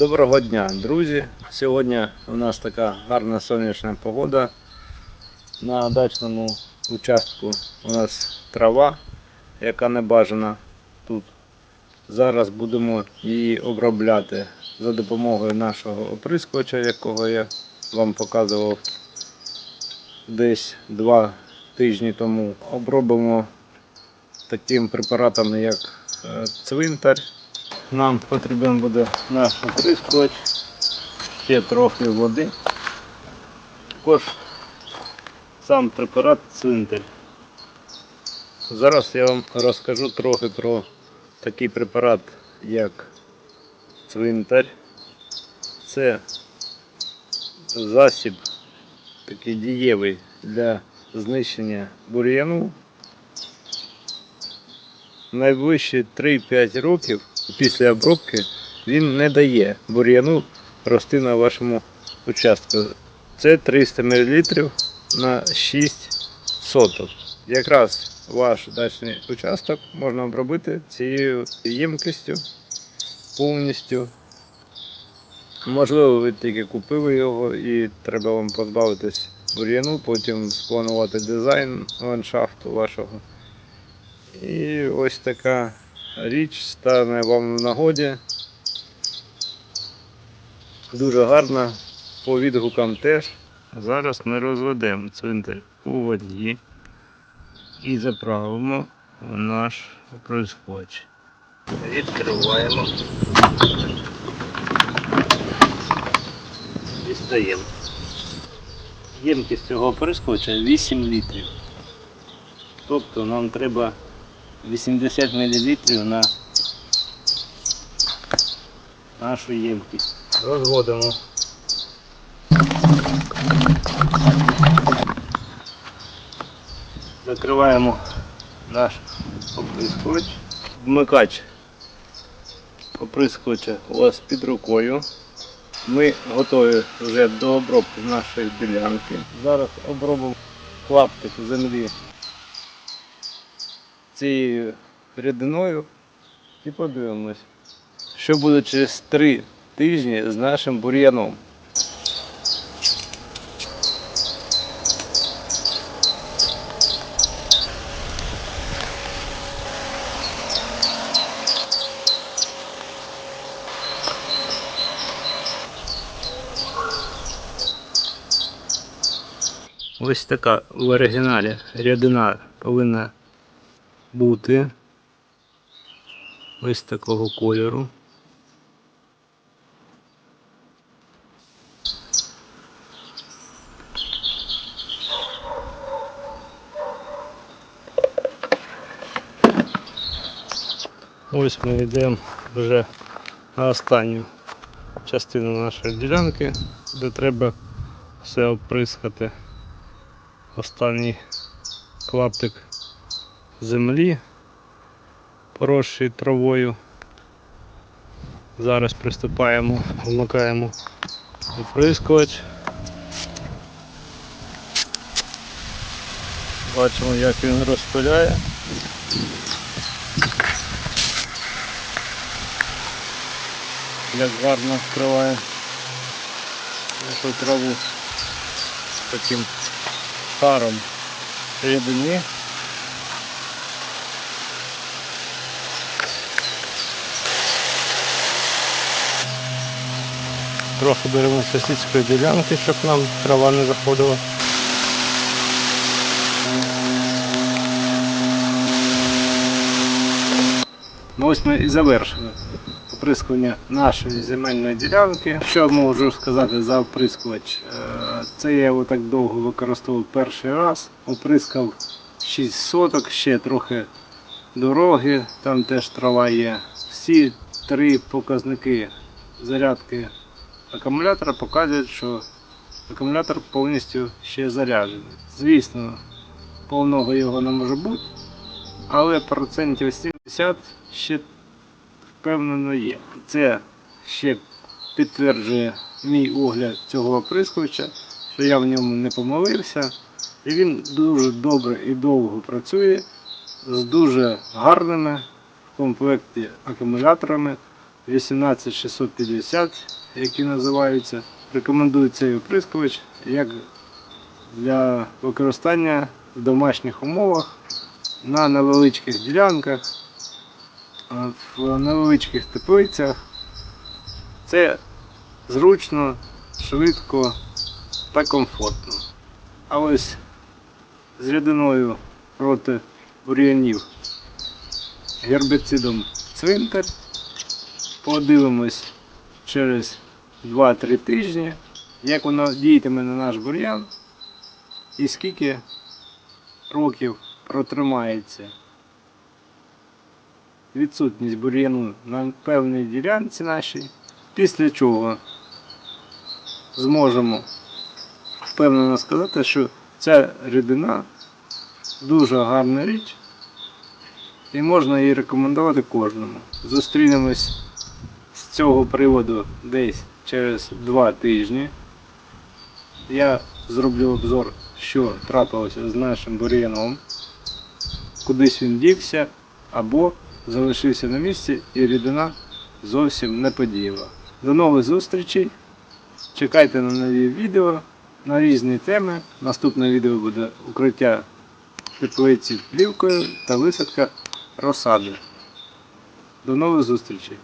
Доброго дня, друзі! Сьогодні у нас така гарна сонячна погода. На дачному участку у нас трава, яка не бажана тут. Зараз будемо її обробляти за допомогою нашого оприскувача, якого я вам показував десь два тижні тому. Обробимо таким препаратом, як е, цвинтар. Нам потрібен буде наш оприскувач, ще трохи води. Також сам препарат цвинтар. Зараз я вам розкажу трохи про такий препарат, як цвинтар. Це засіб такий дієвий для знищення бур'яну. Найближчі 3-5 років після обробки він не дає бур'яну рости на вашому участку. Це 300 мл на 6 соток. Якраз ваш дачний участок можна обробити цією ємкістю повністю. Можливо, ви тільки купили його і треба вам позбавитись бур'яну, потім спланувати дизайн ландшафту вашого. І ось така річ стане вам в нагоді. Дуже гарна, по відгукам теж. Зараз ми розведемо цвинтар у воді і заправимо в наш оприскувач. Відкриваємо. Дістаємо. Ємкість цього оприскувача 8 літрів. Тобто нам треба 80 мл на нашу ємкість. Розводимо. Закриваємо наш оприскувач. Вмикач оприскувача у вас під рукою. Ми готові вже до обробки нашої ділянки. Зараз обробимо клаптик землі цією рідиною і подивимось, що буде через 3 тижні з нашим бур'яном. Ось така в оригіналі рядина повинна бути ось такого кольору. Ось ми йдемо вже на останню частину нашої ділянки, де треба все оприскати. Останній клаптик землі, поросший травою. Зараз приступаємо, вмикаємо оприскувач. Бачимо, як він розпиляє. Як гарно вкриває нашу траву таким шаром рідини. Трохи беремо сусідської ділянки, щоб нам трава не заходила. Ну ось ми і завершили оприскування нашої земельної ділянки. Що можу сказати за оприскувач? Е, Це я його так довго використовував перший раз. Оприскав 6 соток, ще трохи дороги, там теж трава є. Всі три показники зарядки акумулятора показують, що акумулятор повністю ще заряджений. Звісно, повного його не може бути, але процентів 70 ще впевнено є. Це ще підтверджує мій огляд цього оприскувача, що я в ньому не помилився. І він дуже добре і довго працює з дуже гарними в комплекті акумуляторами 18650, які називаються. Рекомендую цей оприскувач як для використання в домашніх умовах на невеличких ділянках, в невеличких теплицях. Це зручно, швидко та комфортно. А ось з рядиною проти бур'янів гербіцидом цвинтар. Подивимось через 2-3 тижні, як воно діятиме на наш бур'ян і скільки років протримається відсутність бур'яну на певній ділянці нашій, після чого зможемо впевнено сказати, що ця рідина дуже гарна річ і можна її рекомендувати кожному. Зустрінемось цього приводу десь через 2 тижні. Я зроблю обзор, що трапилося з нашим бур'яном, кудись він дівся або залишився на місці і рідина зовсім не подіяла. До нових зустрічей! Чекайте на нові відео на різні теми. Наступне відео буде укриття теплиці плівкою та висадка розсади. До нових зустрічей!